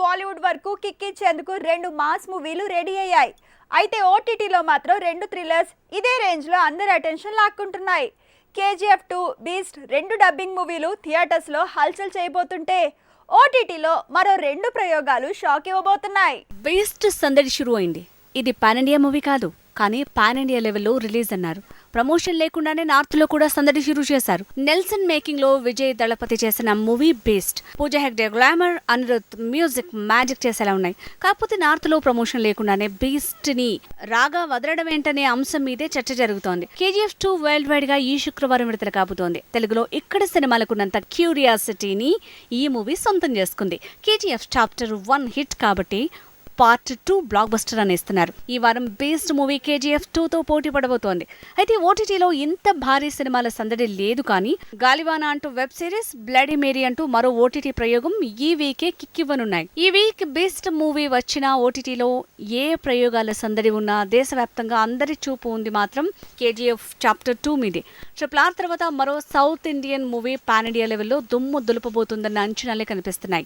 బాలీవుడ్ వరకు కిక్కిచ్చేందుకు రెండు మాస్ మూవీలు రెడీ అయ్యాయి. అయితే ఓటీటీలో మాత్రం రెండు థ్రిల్లర్స్ ఇదే రేంజ్లో అందరి అటెన్షన్ లాక్కుంటున్నాయి. కేజీఎఫ్ టూ బీస్ట్ రెండు డబ్బింగ్ మూవీలు థియేటర్స్లో హల్చల్ చేయబోతుంటే ఓటీటీలో మరో రెండు ప్రయోగాలు షాక్ ఇవ్వబోతున్నాయి. బీస్ట్ సందడి షురు అయింది ఇది పాన్ ఇండియా మూవీ కాదు కానీ పాన్ ఇండియా లెవెల్లో రిలీజ్ అన్నారు. ప్రమోషన్ లేకుండానే నార్త్లో కూడా సందడి షురు చేశారు. నెల్సన్ మేకింగ్లో విజయ్ దళపతి చేసిన movie Beast. Pooja Hegde glamour Anirudh music magic చేసేలా ఉన్నాయి. కాకపోతే నార్త్లో ప్రమోషన్ లేకుండానే బీస్ట్ని రాగా వదలడం ఏంటనే అంశం మీదే చర్చ జరుగుతోంది. కేజీఎఫ్ టూ వరల్డ్ వైడ్గా ఈ శుక్రవారం విడుదల కాబోతోంది. తెలుగులో ఇక్కడ సినిమాలకున్నంత క్యూరియాసిటీని ఈ మూవీ సొంతం చేసుకుంది. కేజీఎఫ్ చాప్టర్ వన్ హిట్ కాబట్టి పార్ట్ టూ బ్లాక్ బస్టర్ అని ఇస్తున్నారు. ఈ వారం బేస్డ్ మూవీ కేజీఎఫ్ టూతో పోటీ పడబోతోంది. అయితే ఓటీటీలో ఇంత భారీ సినిమాల సందడి లేదు కానీ గాలివాన అంటూ వెబ్ సిరీస్ బ్లడీ మేరీ అంటూ మరో ఓటీటీ ప్రయోగం ఈ వీకే కిక్కివ్వనున్నాయి. ఈ వీక్ బెస్ట్ మూవీ వచ్చిన ఓటీటీలో ఏ ప్రయోగాల సందడి ఉన్నా దేశవ్యాప్తంగా అందరి చూపు ఉంది మాత్రం కేజీఎఫ్ చాప్టర్ టూ మీదే. ట్రిపుల్ ఆర్ తర్వాత మరో south Indian movie pan India లెవెల్లో దుమ్ము దులుపబోతుందన్న అంచనాలే కనిపిస్తున్నాయి.